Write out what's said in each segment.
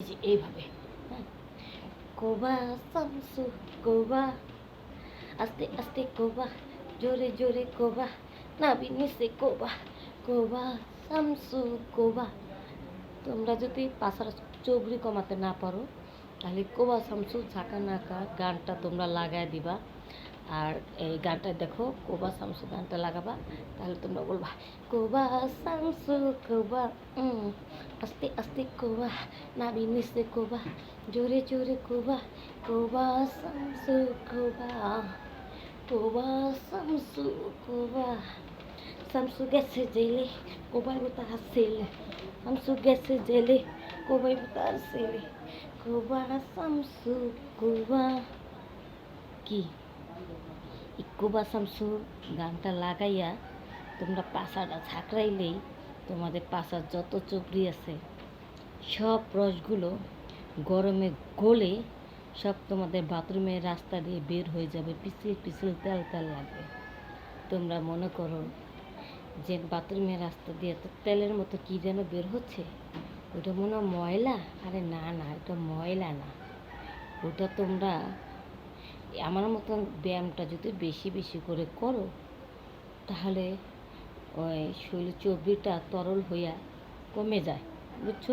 যে এইভাবে কোবা সামসু কোবা আস্তে আস্তে কোবা জোরে জোরে কোবা নাবি নিচে কোবা কোবা সামসু কোবা তোমরা যদি পাশার চবরি কমাতে না পারো, তাহলে কোবা শামসু ঝাঁকা নাকা গানটা তোমরা লাগাই দিবা। আর এই গানটা দেখো, কোবা শামসু গানটা লাগাবা, তাহলে তোমরা বলবা, কোবা শামসু কোবা আস্তে আস্তে কোবা, নাবি নিচে কোবা, জোরে জোরে কোবা কোবা শামসু কোবা কোবা শামসু কোবা। শামসু গেছে জেলে, কোবাই তার ছেলে শামসু গেছে জেলে, কোবাই তার ছেলে কোবা শামসু কোবা। কি? এই কোবা শামসু গানটা লাগাইয়া তোমরা পাশাটা ঝাঁকড়াইলেই তোমাদের পাশার যত চুপড়ি আছে, সব রসগুলো গরমে গলে সব তোমাদের বাথরুমের রাস্তা দিয়ে বের হয়ে যাবে, পিছিল পিছিল তেল তেল লাগবে। তোমরা মনে করো যে বাথরুমের রাস্তা দিয়ে তো তেলের মতো কী যেন বের হচ্ছে? ওটা মনে ময়লা? আরে না না এটা ময়লা না। ওটা তোমরা আমার মতন ব্যায়ামটা যদি বেশি বেশি করে করো, তাহলে ওই শরীর চর্বিটা তরল হইয়া কমে যায়, বুঝছ?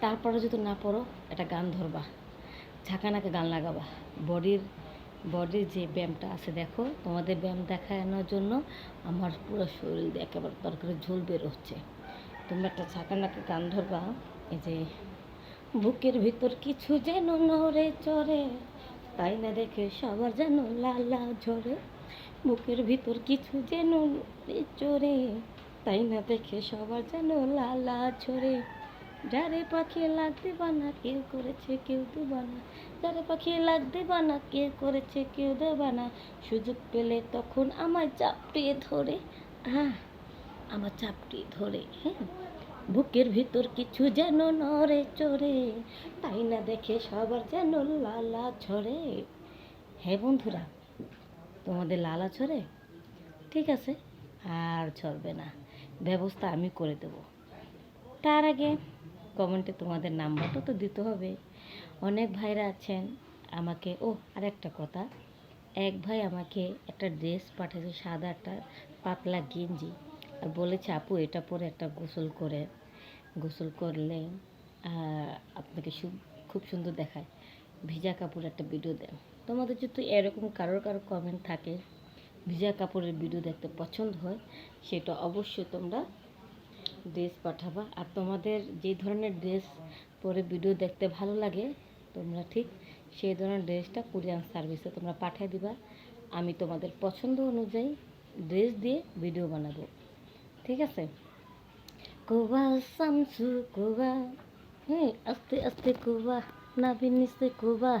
তারপরে যদি না পড়ো, একটা গান ধরবা, ঝাঁকানাকে গান লাগাবা। বডির বডির যে ব্যায়ামটা আছে দেখো, তোমাদের ব্যায়াম দেখানোর জন্য আমার পুরো শরীর একেবারে তরকারি ঝোল বের হচ্ছে। তোমরা একটা ঝাঁকানাকে গান ধরবা, এই যে, বুকের ভিতর কিছু যেন নড়ে চড়ে। তাই না দেখে সবার যেন লাল লালা ঝরে, বুকের ভিতর কিছু যেন চড়ে। তাই না দেখে সবার যেন লাল লালা ঝরে। যারে পাখি লাগতে বানা কেউ করেছে, কেউ দেবানা যারে পাখি লাগতে বানা কে করেছে, কেউ দেবানা সুযোগ পেলে তখন আমায় চাপটিয়ে ধরে। হ্যাঁ আমার চাপটিয়ে ধরে হ্যাঁ? বুকের ভিতর কিছু যেন নড়ে চড়ে, তাই না দেখে সবার যেন লালা ছড়ে হ্যাঁ বন্ধুরা, তোমাদের লালা ছড়ে ঠিক আছে, আর ছড়বে না। ব্যবস্থা আমি করে দেবো। তার আগে কমেন্টে তোমাদের নাম্বারটা তো দিতে হবে। অনেক ভাইরা আছেন আমাকে, ও, আরেকটা কথা। এক ভাই আমাকে একটা ড্রেস পাঠিয়েছে, সাদা একটা পাতলা গেঞ্জি। বলেছে, আপু, এটা পরে একটা গোসল করে, গোসল করলে আপনাকে খুব সুন্দর দেখায়। ভিজা কাপড় একটা ভিডিও দেন তোমাদের যদি এরকম কারোর কারও কমেন্ট থাকে, ভিজা কাপড়ের ভিডিও দেখতে পছন্দ হয়, সেটা অবশ্যই তোমরা ড্রেস পাঠাবা। আর তোমাদের যে ধরনের ড্রেস পরে ভিডিও দেখতে ভালো লাগে, তোমরা ঠিক সেই ধরনের ড্রেসটা কোরিয়ান সার্ভিসে তোমরা পাঠিয়ে দিবা। আমি তোমাদের পছন্দ অনুযায়ী ড্রেস দিয়ে ভিডিও বানাবো। ঠিক আছে? কোবা সামসু কোবা হ্যাঁ আস্তে আস্তে কোবা নিচে কোবা